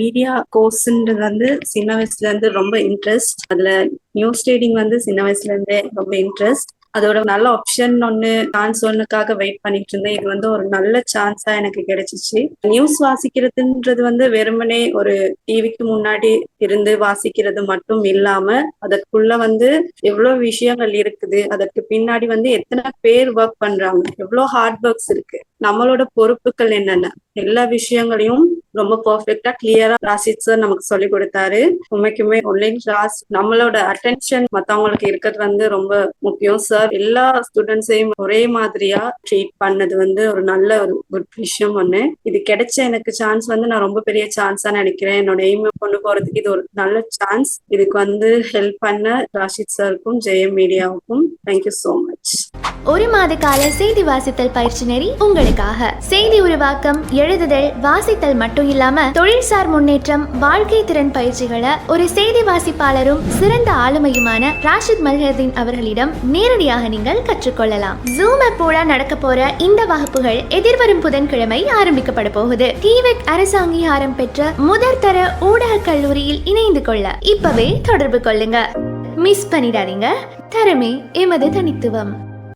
Media கோர்ஸ்ன்றது வந்து சின்ன வயசுல இருந்து ரொம்ப இன்ட்ரெஸ்ட் அதுல நியூஸ் ரீடிங் வந்து சின்ன வயசுல இருந்தே ரொம்ப இன்ட்ரெஸ்ட் அதோட நல்ல ஆப்ஷன் ஒன்று சான்ஸ் ஒன்னுக்காக வெயிட் பண்ணிட்டு இருந்தேன். இது வந்து ஒரு நல்ல சான்ஸா எனக்கு கிடைச்சிச்சு. நியூஸ் வாசிக்கிறதுன்றது வந்து வெறுமனே ஒரு டிவிக்கு முன்னாடி இருந்து வாசிக்கிறது மட்டும் இல்லாம அதற்குள்ள வந்து எவ்வளவு விஷயங்கள் இருக்குது அதற்கு பின்னாடி வந்து எத்தனை பேர் ஒர்க் பண்றாங்க எவ்வளவு ஹார்ட் ஒர்க்ஸ் இருக்கு நம்மளோட பொறுப்புகள் என்னென்ன எல்லா விஷயங்களையும் ரொம்ப பர்ஃபெக்டா கிளியரா ராசித் சார் நமக்கு சொல்லி கொடுத்தாரு. உண்மைக்குமே ஆன்லைன் கிளாஸ் நம்மளோட அட்டென்ஷன் மத்தவங்களுக்கு இருக்கிறது வந்து ரொம்ப முக்கியம் சார் எல்லா ஸ்டூடெண்ட்ஸையும் ஒரே மாதிரியா ட்ரீட் பண்ணது வந்து ஒரு நல்ல ஒரு குட் விஷயம் ஒண்ணு. இது கிடைச்ச எனக்கு சான்ஸ் வந்து நான் ரொம்ப பெரிய சான்ஸா நினைக்கிறேன். என்னோட எய்ம் கொண்டு போறதுக்கு இது ஒரு நல்ல சான்ஸ் இதுக்கு வந்து ஹெல்ப் பண்ண ராஷித் சாருக்கும் ஜெயம் மீடியாவுக்கும் தேங்க்யூ சோ மச் ஒரு மாத கால செய்தி வாசித்தல் பயிற்சி நெறி உங்களுக்காக. செய்தி உருவாக்கம் எழுதுதல் வாசித்தல் மட்டும் இல்லாம தொழில்சார் முன்னேற்றம் வாழ்க்கை திறன் பயிற்சிகளை ஒரு செய்தி வாசிப்பாளரும் சிறந்த ஆளுமையுமான ராஷித் மல்ஹர்தீன் அவர்களிடம் நேரடியாக நீங்கள் கற்றுக்கொள்ளலாம். ஜூம் அப்போட நடக்க போற இந்த வகுப்புகள் எதிர்வரும் புதன்கிழமை ஆரம்பிக்கப்பட போகுது. டிவெக் அரசு அங்கீகாரம் பெற்ற முதற்தர ஊடக கல்லூரியில் இணைந்து கொள்ள இப்பவே தொடர்பு கொள்ளுங்க. மிஸ் பண்ணிடாதீங்க. தரமே எமது தனித்துவம்.